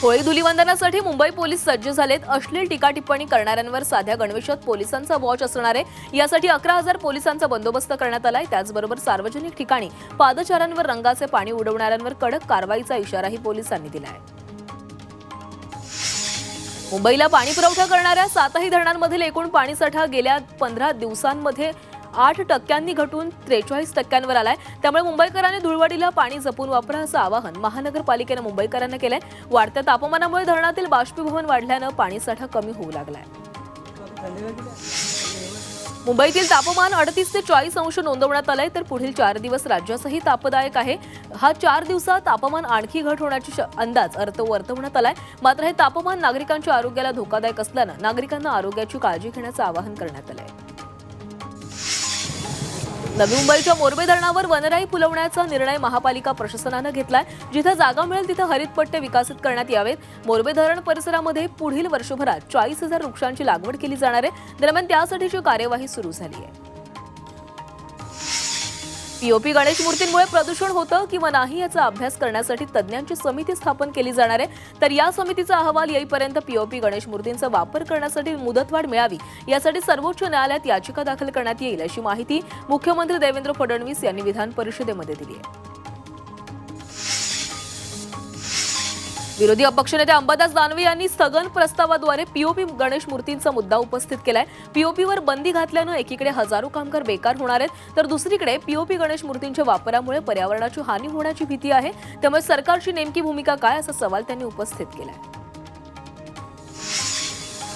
Holi धुलीवंदनासाठी Mumbai police सज्ज झालेत. अश्लील टीका टिप्पणी करणाऱ्यांवर साध्या गणवेशात पोलिसांचा वॉच असणार आहे. यासाठी अकरा हजार पोलिसांचा बंदोबस्त करण्यात आलाय. त्याचबरोबर सार्वजनिक ठिकाणी पादचाऱ्यांवर रंगाचे पाणी उडवणाऱ्यांवर कडक कारवाईचा इशाराही पोलिसांनी दिला आहे मुंबईला पाणी पुरवठा करणाऱ्या सातही धरणांमधील एकूण पाणीसाठा गेल्या पंधरा दिवसांमध्ये आठ टक्क्यांनी घटून त्रेचाळीस टक्क्यांवर आलाय. त्यामुळे मुंबईकरांनी धुळवडीला पाणी जपून वापरा असं आवाहन महानगरपालिकेनं मुंबईकरांना केलंय. वाढत्या तापमानामुळे धरणातील बाष्पीभवन वाढल्यानं पाणीसाठा कमी होऊ लागलाय. मुंबईतील तापमान अडतीस ते चाळीस अंश नोंदवण्यात आलंय तर पुढील चार दिवस राज्यासही तापदायक आहे. हा चार दिवसात तापमान आणखी घट होण्याची श- अंदाज अर्थ वर्तवण्यात आलाय. मात्र हे तापमान नागरिकांच्या आरोग्याला धोकादायक असल्यानं नागरिकांना आरोग्याची काळजी घेण्याचं आवाहन करण्यात आलं आहे नवी मुंबईच्या मोरबे धरणावर वनराई फुलवण्याचा निर्णय महापालिका प्रशासनानं घेतलाय. जिथं जागा मिळेल तिथं हरित पट्टे विकसित करण्यात यावेत. मोरबे धरण परिसरामध्ये पुढील वर्षभरात चाळीस हजार वृक्षांची लागवड केली जाणार आहे. दरम्यान त्यासाठीची कार्यवाही सुरू झाली आहे. पीओपी गणेश मूर्तींमुळे प्रदूषण होतं किंवा नाही याचा अभ्यास करण्यासाठी तज्ज्ञांची समिती स्थापन केली जाणार आहे. तर या समितीचा अहवाल येईपर्यंत पीओपी गणेश मूर्तींचा वापर करण्यासाठी मुदतवाढ मिळावी यासाठी सर्वोच्च न्यायालयात याचिका दाखल करण्यात येईल अशी माहिती मुख्यमंत्री देवेंद्र फडणवीस यांनी विधान परिषदेमध्ये दिली आहे. विरोधी अपक्षनेते अंबादास दानवे यांनी स्थगन प्रस्तावाद्वारे पीओपी गणेश मूर्तींचा मुद्दा उपस्थित केलाय. पीओपीवर बंदी घातल्यानं एकीकडे हजारो कामगार बेकार होणार आहेत तर दुसरीकडे पीओपी गणेश मूर्तींच्या वापरामुळे पर्यावरणाची हानी होण्याची भीती आहे. त्यामुळे सरकारची नेमकी भूमिका काय असा सवाल त्यांनी उपस्थित केलाय.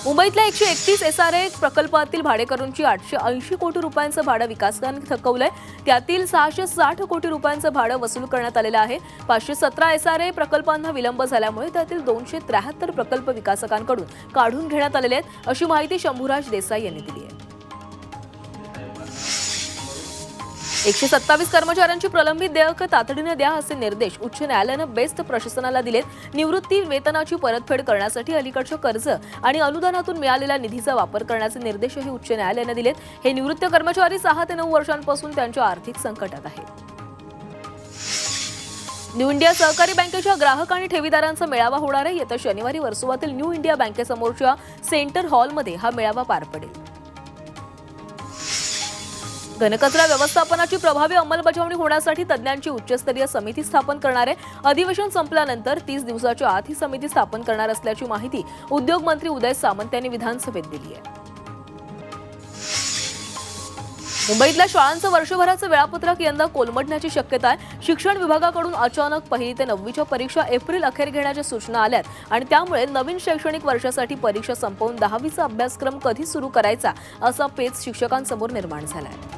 मुंबईतल्या एकशे एकतीस एसआरए प्रकल्पातील भाडेकरूंची आठशे ऐंशी कोटी रुपयांचं भाडं विकासकांनी थकवलंय. त्यातील सहाशे साठ कोटी रुपयांचं भाडं वसूल करण्यात आलेलं आहे. पाचशे सतरा एसआरए प्रकल्पांना विलंब झाल्यामुळे त्यातील दोनशे त्र्याहत्तर प्रकल्प विकासकांकडून काढून घेण्यात आलेले आहेत. अशी माहिती शंभूराज देसाई यांनी दिली आहे. एकशे सत्तावीस कर्मचाऱ्यांची प्रलंबित देयकं तातडीनं द्या असे निर्देश उच्च न्यायालयानं बेस्ट प्रशासनाला दिलेत. निवृत्ती वेतनाची परतफेड करण्यासाठी अलीकडच्या कर्ज आणि अनुदानातून मिळालेल्या निधीचा वापर करण्याचे निर्देशही उच्च न्यायालयानं दिलेत. हे निवृत्त कर्मचारी सहा ते नऊ वर्षांपासून त्यांच्या आर्थिक संकटात आहेत. न्यू इंडिया सहकारी बँकेच्या ग्राहक आणि ठेवीदारांचा मेळावा होणार आहे. येत्या शनिवारी वर्सोवातील न्यू इंडिया बँकेसमोरच्या सेंटर हॉलमध्ये हा मेळावा पार पडेल. घनकचरा व्यवस्थापनाची प्रभावी अंमलबजावणी होण्यासाठी तज्ज्ञांची उच्चस्तरीय समिती स्थापन करणार आहे. अधिवेशन संपल्यानंतर तीस दिवसाच्या आत ही समिती स्थापन करणार असल्याची माहिती उद्योग मंत्री उदय सामंत यांनी विधानसभेत दिली आहे. मुंबईतल्या शाळांचं वर्षभराचं वेळापत्रक यंदा कोलमडण्याची शक्यता आहे. शिक्षण विभागाकडून अचानक पहिली ते नववीच्या परीक्षा एप्रिल अखेर घेण्याच्या सूचना आल्यात आणि त्यामुळे नवीन शैक्षणिक वर्षासाठी परीक्षा संपवून दहावीचा अभ्यासक्रम कधी सुरू करायचा असा पेच शिक्षकांसमोर निर्माण झाला आहे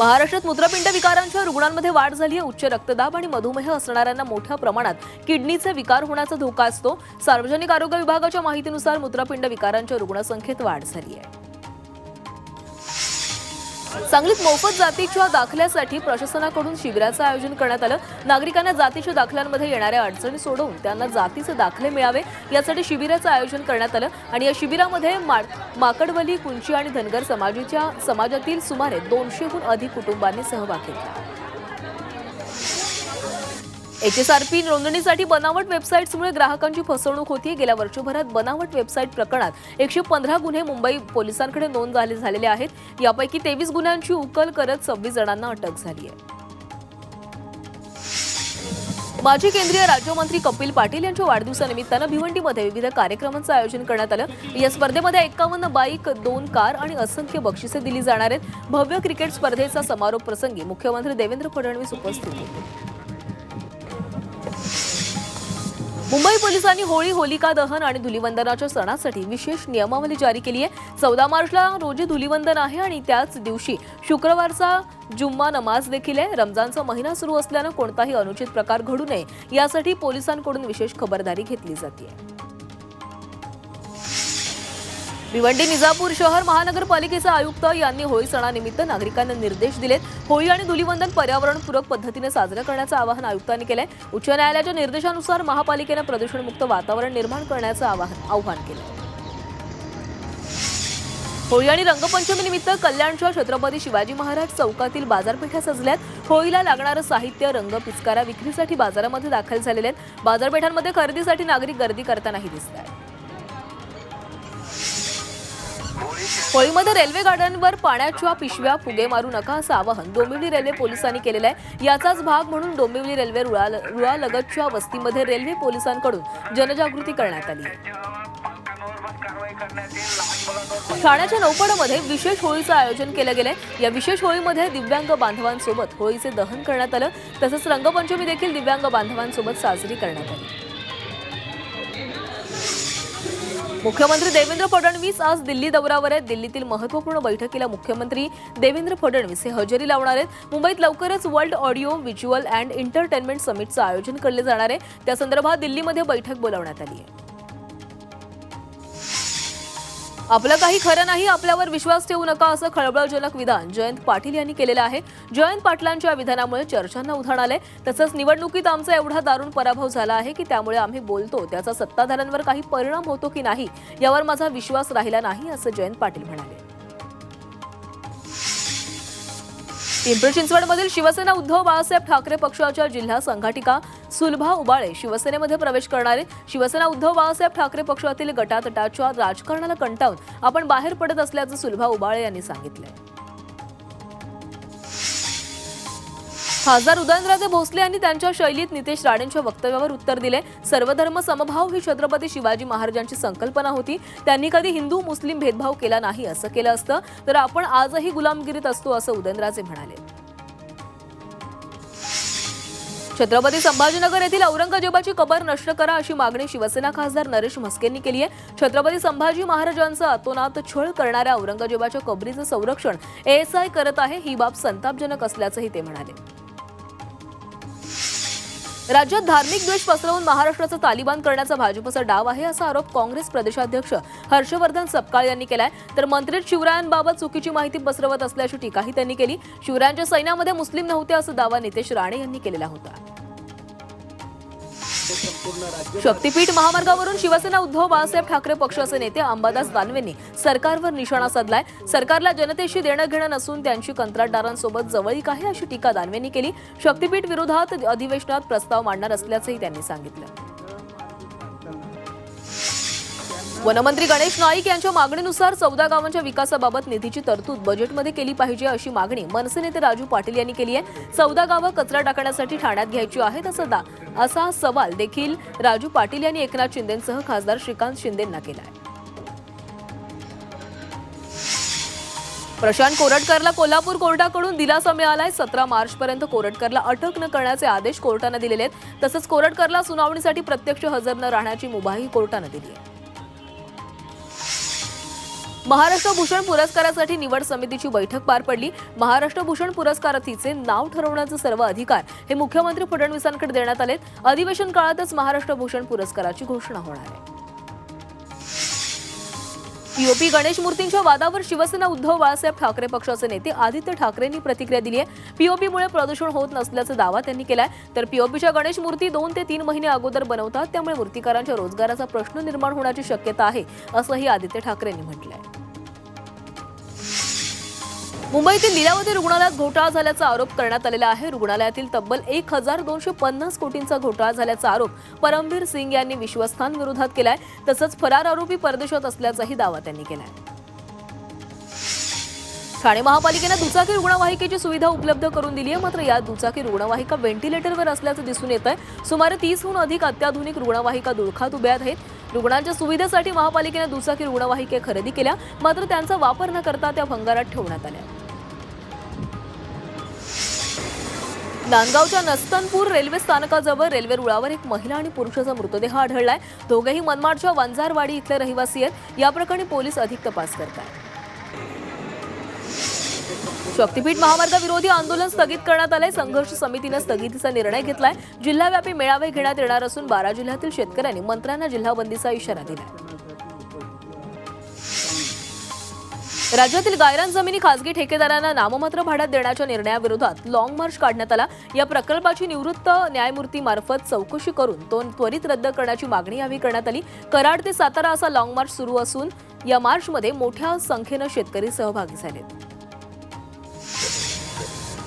महाराष्ट्रात मूत्रपिंड विकारांच्या रुग्णांमध्ये वाढ झाली आहे. उच्च रक्तदाब आणि मधुमेह असणाऱ्यांना मोठ्या प्रमाणात किडनीचे विकार होण्याचा धोका असतो. सार्वजनिक आरोग्य विभागाच्या माहितीनुसार मूत्रपिंड विकारांच्या रुग्णसंख्येत वाढ झाली आहे. सांगलीत मोफत जातीच्या दाखल्यासाठी प्रशासनाकडून शिबिराचं आयोजन करण्यात आलं. नागरिकांना जातीच्या दाखल्यांमध्ये येणाऱ्या अडचणी सोडवून त्यांना जातीचे दाखले मिळावे यासाठी शिबिराचं आयोजन करण्यात आलं. आणि या शिबिरामध्ये मा- माकडवली कुंची आणि धनगर समाजाच्या समाजातील सुमारे दोनशेहून अधिक कुटुंबांनी सहभाग घेतला. एचएसआरपी नोंदणीसाठी बनावट वेबसाईट्समुळे ग्राहकांची फसवणूक होती गेल्या वर्षभरात बनावट वेबसाईट प्रकरणात एकशे पंधरा गुन्हे मुंबई पोलिसांकडे नोंद झाले झालेले आहेत. यापैकी तेवीस गुन्ह्यांची उकल करत सव्वीस जणांना अटक झाली आहे माजी केंद्रीय राज्यमंत्री कपिल पाटील यांच्या वाढदिवसानिमित्तानं भिवंडीमध्ये विविध कार्यक्रमांचं आयोजन करण्यात आलं. या स्पर्धेमध्ये एकावन्न बाईक दोन कार आणि असंख्य बक्षिसे दिली जाणार आहेत. भव्य क्रिकेट स्पर्धेचा समारोप प्रसंगी मुख्यमंत्री देवेंद्र फडणवीस उपस्थित होते. मुंबई पोलिसांनी होळी होलिका दहन आणि धुलिवंदनाच्या सणासाठी विशेष नियमावली जारी केली आहे. चौदा मार्चला रोजी धुलिवंदन आहे आणि त्याच दिवशी शुक्रवारचा जुम्मा नमाज देखील आहे. रमजानचा महिना सुरू असल्यानं कोणताही अनुचित प्रकार घडू नये. यासाठी पोलिसांकडून विशेष खबरदारी घेतली जाते. भिवंडी निजापूर शहर महानगरपालिकेचे आयुक्त यांनी होळी सणानिमित्त नागरिकांना निर्देश दिलेत. होळी आणि धुलिवंदन पर्यावरणपूरक पद्धतीने साजरं करण्याचं आवाहन आयुक्तांनी केलंय. उच्च न्यायालयाच्या निर्देशानुसार महापालिकेनं प्रदूषणमुक्त वातावरण निर्माण करण्याचं आवाहन आव्हान केलं होळी आणि रंगपंचमीनिमित्त कल्याणच्या छत्रपती शिवाजी महाराज चौकातील बाजारपेठा सजल्यात. होळीला लागणारं साहित्य रंग पिचकारा विक्रीसाठी बाजारामध्ये दाखल झालेले आहेत. बाजारपेठांमध्ये खरेदीसाठी नागरिक गर्दी करतानाही दिसत आहेत होळीमध्ये रेल्वे गाड्यांवर पाण्याच्या पिशव्या फुगे मारू नका असं आवाहन डोंबिवली रेल्वे पोलिसांनी केलेलं आहे. याचाच भाग म्हणून डोंबिवली रेल्वे रुळाल रुळालगतच्या वस्तीमध्ये रेल्वे पोलिसांकडून जनजागृती करण्यात आली ठाण्याच्या नौपाडामध्ये विशेष होळीचं आयोजन केलं गेलंय. या विशेष होळीमध्ये दिव्यांग बांधवांसोबत होळीचे दहन करण्यात आलं. तसंच रंगपंचमी देखील दिव्यांग बांधवांसोबत साजरी करण्यात आली. मुख्यमंत्री देवेंद्र फडणवीस आज दिल्ली दौऱ्यावर आहेत. दिल्लीतील महत्त्वपूर्ण बैठकीला मुख्यमंत्री देवेंद्र फडणवीस हे हजेरी लावणार आहेत. मुंबईत लवकरच world audio visual and entertainment समिटचं आयोजन केले जाणार आहे. त्या संदर्भात दिल्लीमध्ये बैठक बोलावण्यात आली आहे. आपलं काही खरं नाही आपल्यावर विश्वास ठेवू नका असं खळबळजनक विधान जयंत पाटील यांनी केलेलं आहे. जयंत पाटलांच्या विधानामुळे चर्चांना उधाण आलंय. तसंच निवडणुकीत आमचा एवढा दारुण पराभव झाला आहे की त्यामुळे आम्ही बोलतो त्याचा सत्ताधाऱ्यांवर काही परिणाम होतो की नाही यावर माझा विश्वास राहिला नाही असं जयंत पाटील म्हणाले. पिंपरी चिंचवडमधील शिवसेना उद्धव बाळासाहेब ठाकरे पक्षाच्या जिल्हा संघाटिका सुलभा उबाळे शिवसेनेमध्ये प्रवेश करणारे शिवसेना उद्धव बाळासाहेब ठाकरे पक्षातील गटातटाच्या राजकारणाला कंटाळून आपण बाहेर पडत असल्याचं सुलभा उबाळे यांनी सांगितलं खासदार उदयनराजे भोसले यांनी त्यांच्या शैलीत नितेश राणेंच्या वक्तव्यावर उत्तर दिले सर्वधर्म समभाव ही छत्रपती शिवाजी महाराजांची संकल्पना होती. त्यांनी कधी हिंदू मुस्लिम भेदभाव केला नाही असं केलं असतं. तर आपण आजही गुलामगिरीत असतो असं उदयनराजे म्हणाले. छत्रपती संभाजीनगर येथील औरंगजेबाची कबर नष्ट करा अशी मागणी शिवसेना खासदार नरेश म्हस्केंनी केली आहे. छत्रपती संभाजी महाराजांचं अतोनात छळ करणाऱ्या औरंगजेबाच्या कबरीचं संरक्षण एएसआय करत आहे ही बाब संतापजनक असल्याचंही ते म्हणाले. राज्यात धार्मिक द्वेष पसरवून महाराष्ट्राचं तालिबान करण्याचा भाजपचा डाव आहे असा आरोप काँग्रेस प्रदेशाध्यक्ष हर्षवर्धन सपकाळ यांनी केलाय. तर मंत्रीत शिवरायांबाबत चुकीची माहिती पसरवत असल्याची टीकाही त्यांनी केली. शिवरायांच्या सैन्यामध्ये मुस्लिम नव्हते असा दावा नितेश राणे यांनी केलेला होता. शक्तीपीठ महामार्गावरून शिवसेना उद्धव बाळासाहेब ठाकरे पक्षाचे नेते अंबादास दानवेंनी सरकारवर निशाणा साधलाय. सरकारला जनतेशी देणं घेणं नसून त्यांची कंत्राटदारांसोबत जवळीक आहे अशी टीका दानवेंनी केली. शक्तीपीठ विरोधात अधिवेशनात प्रस्ताव मांडणार असल्याचंही त्यांनी सांगितलं. वनमंत्री गणेश नाईक यांच्या मागणीनुसार चौदा गावांच्या विकासाबाबत निधीची तरतूद बजेटमध्ये केली पाहिजे अशी मागणी मनसे नेते राजू पाटील यांनी केली आहे. चौदा गावं कचरा टाकण्यासाठी ठाण्यात घ्यायची आहेत असं दा असा सवाल देखील राजू पाटील यांनी एकनाथ शिंदेसह खासदार श्रीकांत शिंदेंना केला आहे प्रशांत कोरटकरला कोल्हापूर कोर्टाकडून दिलासा मिळालाय. सतरा मार्चपर्यंत कोरटकरला अटक न करण्याचे आदेश कोर्टानं दिलेले आहेत. तसंच कोरटकरला सुनावणीसाठी प्रत्यक्ष हजर न राहण्याची मुभाही कोर्टानं दिली आहे. महाराष्ट्र भूषण पुरस्कारासाठी निवड समितीची बैठक पार पडली. महाराष्ट्र भूषण पुरस्कारार्थीचे नाव ठरवण्याचे सर्व अधिकार हे मुख्यमंत्री फडणवीसांकडे देण्यात आलेत. अधिवेशन काळातच महाराष्ट्र भूषण पुरस्काराची घोषणा होणार आहे. पीओपी गणेश मूर्तींच्या वादावर शिवसेना उद्धव बाळासाहेब ठाकरे पक्षाचे नेते आदित्य ठाकरेंनी प्रतिक्रिया दिली आहे. पीओपीमुळे प्रदूषण होत नसल्याचा दावा त्यांनी केलाय. तर पीओपीच्या गणेश मूर्ती दोन ते तीन महिने अगोदर बनवतात त्यामुळे मूर्तीकारांच्या रोजगाराचा प्रश्न निर्माण होण्याची शक्यता आहे असंही आदित्य ठाकरेंनी म्हटलंय. मुंबईतील लिलावती रुग्णालयात घोटाळा झाल्याचा आरोप करण्यात आलेला आहे. रुग्णालयातील तब्बल एक हजार दोनशे पन्नास कोटींचा घोटाळा झाल्याचा आरोप परमबीर सिंग यांनी विश्वस्तांविरोधात केलाय. तसंच फरार आरोपी परदेशात असल्याचाही दावा त्यांनी केलाय. ठाणे महापालिकेनं दुचाकी रुग्णवाहिकेची सुविधा उपलब्ध करून दिली आहे. मात्र या दुचाकी रुग्णवाहिका व्हेंटिलेटरवर असल्याचं दिसून येत आहे सुमारे तीसहून अधिक अत्याधुनिक रुग्णवाहिका दुळखात उभ्या आहेत. रुग्णांच्या सुविधेसाठी महापालिकेनं दुचाकी रुग्णवाहिके खरेदी केल्या. मात्र त्यांचा वापर न करता त्या भंगारात ठेवण्यात आल्या. नांदगावच्या नस्तनपूर रेल्वे स्थानकाजवळ रेल्वे रुळावर एक महिला आणि पुरुषाचा मृतदेह आढळलाय. दोघेही मनमाडच्या वंजारवाडी इथले रहिवासी आहेत. या प्रकरणी पोलीस अधिक तपास करत आहेत शक्तीपीठ महामार्गाविरोधी आंदोलन स्थगित करण्यात आलंय. संघर्ष समितीनं स्थगितीचा निर्णय घेतलाय. जिल्हाव्यापी मेळावे घेण्यात येणार असून बारा जिल्ह्यातील शेतकऱ्यांनी मंत्र्यांना जिल्हाबंदीचा इशारा दिलाय. राज्यातील गायरान जमिनी खासगी ठेकेदारांना नाममात्र भाड्यात देण्याच्या निर्णयाविरोधात लॉंग मार्च काढण्यात आला. या प्रकल्पाची निवृत्त न्यायमूर्तीमार्फत चौकशी करून तो त्वरित रद्द करण्याची मागणी यावेळी करण्यात आली. कराड ते सातारा असा लॉंग मार्च सुरू असून या मार्चमध्ये मोठ्या संख्येनं शेतकरी सहभागी झालेत.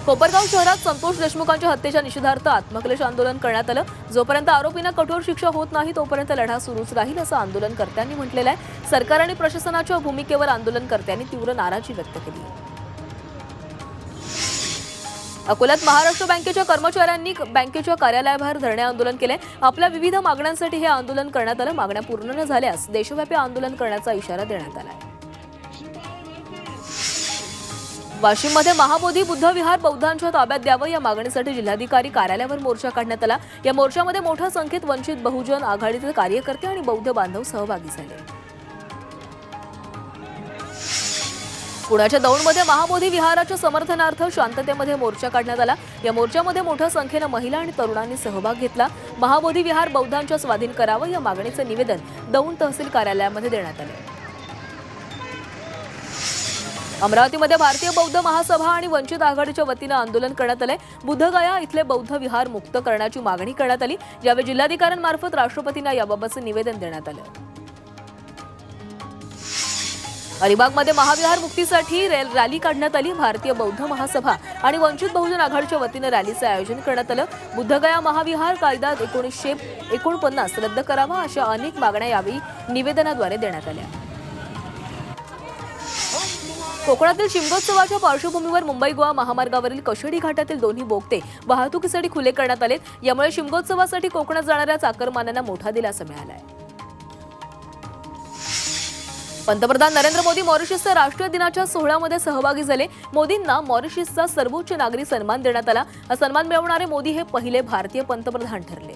कोपरगाव शहरात संतोष देशमुखांच्या हत्येच्या निषेधार्थ आत्मक्लेश आंदोलन करण्यात आलं. जोपर्यंत आरोपींना कठोर शिक्षा होत नाही तोपर्यंत लढा सुरूच राहील असं आंदोलनकर्त्यांनी म्हटलेलं आहे. सरकार आणि प्रशासनाच्या भूमिकेवर आंदोलनकर्त्यांनी तीव्र नाराजी व्यक्त केली. आहे. अकोल्यात महाराष्ट्र बँकेच्या कर्मचाऱ्यांनी बँकेच्या कार्यालयाबाहेर धरणे आंदोलन केले आपल्या विविध मागण्यांसाठी हे आंदोलन करण्यात आलं. मागण्या पूर्ण न झाल्यास देशव्यापी आंदोलन करण्याचा इशारा देण्यात आला आहे वाशिममध्ये महाबोधी बुद्ध विहार बौद्धांच्या ताब्यात द्यावं या मागणीसाठी जिल्हाधिकारी कार्यालयावर मोर्चा काढण्यात आला. या मोर्चामध्ये मोठ्या संख्येत वंचित बहुजन आघाडीचे कार्यकर्ते आणि बौद्ध बांधव सहभागी झाले. पुण्याच्या दौंडमध्ये महाबोधी विहाराच्या समर्थनार्थ शांततेमध्ये मोर्चा काढण्यात आला. या मोर्चामध्ये मोठ्या संख्येनं महिला आणि तरुणांनी सहभाग घेतला. महाबोधी विहार बौद्धांच्या स्वाधीन करावं या मागणीचं निवेदन दौंड तहसील कार्यालयामध्ये देण्यात आले. अमरावतीमध्ये भारतीय बौद्ध महासभा आणि वंचित आघाडीच्या वतीनं आंदोलन करण्यात आलंय. बुद्धगया इथले बौद्ध विहार मुक्त करण्याची मागणी करण्यात आली. यावेळी जिल्हाधिकाऱ्यांमार्फत राष्ट्रपतींना याबाबतचं निवेदन देण्यात आलं. अलिबागमध्ये महाविहार मुक्तीसाठी रॅ- रॅली काढण्यात आली. भारतीय बौद्ध महासभा आणि वंचित बहुजन आघाडीच्या वतीनं रॅलीचं आयोजन करण्यात आलं. बुद्धगया महाविहार कायदा एकोणीसशे एकोणपन्नास रद्द करावा अशा अनेक मागण्या यावेळी निवेदनाद्वारे देण्यात आल्या. कोकणातील शिमगोत्सवाच्या पार्श्वभूमीवर मुंबई गोवा महामार्गावरील कशेडी घाटातील दोन्ही बोगते वाहतुकीसाठी खुले करण्यात आलेत. यामुळे शिमगोत्सवासाठी कोकणात जाणाऱ्या चाकरमान्यांना मोठा दिलासा मिळाला आहे पंतप्रधान नरेंद्र मोदी मॉरिशसच्या राष्ट्रीय दिनाच्या सोहळ्यामध्ये सहभागी झाले. मोदींना मॉरिशसचा सर्वोच्च नागरी सन्मान देण्यात आला. हा सन्मान मिळवणारे मोदी हे पहिले भारतीय पंतप्रधान ठरले.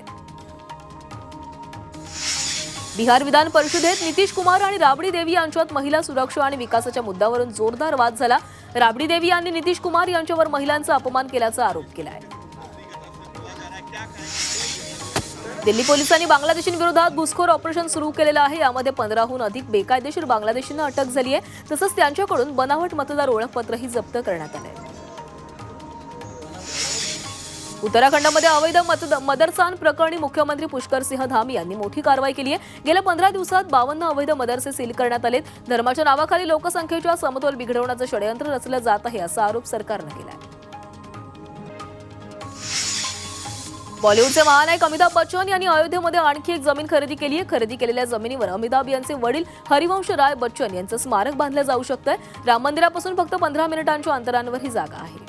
बिहार विधान परिषदेत नितीश कुमार आणि राबडी देवी यांच्यात महिला सुरक्षा आणि विकासाच्या मुद्द्यावरून जोरदार वाद झाला. राबडी देवी यांनी नितीश कुमार यांच्यावर महिलांचा अपमान केल्याचा आरोप केला आहे दिल्ली पोलिसांनी बांगलादेशींविरोधात घुसखोर ऑपरेशन सुरू केलेलं आहे. यामध्ये पंधराहून अधिक बेकायदेशीर बांगलादेशींना अटक झाली आहे तसंच त्यांच्याकडून बनावट मतदार ओळखपत्रही जप्त करण्यात आलं आहे उत्तराखंडमध्ये अवैध मदरसान प्रकरणी मुख्यमंत्री पुष्कर सिंह धामी यांनी मोठी कारवाई केली आहे. गेल्या पंधरा दिवसात बावन्न अवैध मदरसे सील करण्यात आलेत. धर्माच्या नावाखाली लोकसंख्येच्या समतोल बिघडवण्याचं षडयंत्र रचलं जात आहे असा आरोप सरकारनं केला आहे बॉलिवूडचे महानायक अमिताभ बच्चन यांनी अयोध्येमध्ये आणखी एक जमीन खरेदी केली आहे. खरेदी केलेल्या जमिनीवर अमिताभ यांचे वडील हरिवंश राय बच्चन यांचं स्मारक बांधलं जाऊ शकतंय. राम मंदिरापासून फक्त पंधरा मिनिटांच्या अंतरांवर ही जागा आहे.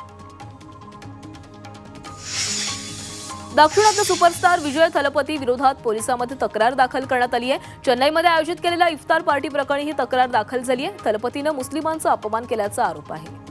दक्षिणातलं सुपरस्टार विजय थलपती विरोधात पोलिसांमध्ये तक्रार दाखल करण्यात आली आहे. चेन्नईमध्ये आयोजित केलेल्या इफ्तार पार्टी प्रकरणी ही तक्रार दाखल झाली आहे. थलपतीनं मुस्लिमांचा अपमान केल्याचा आरोप आहे.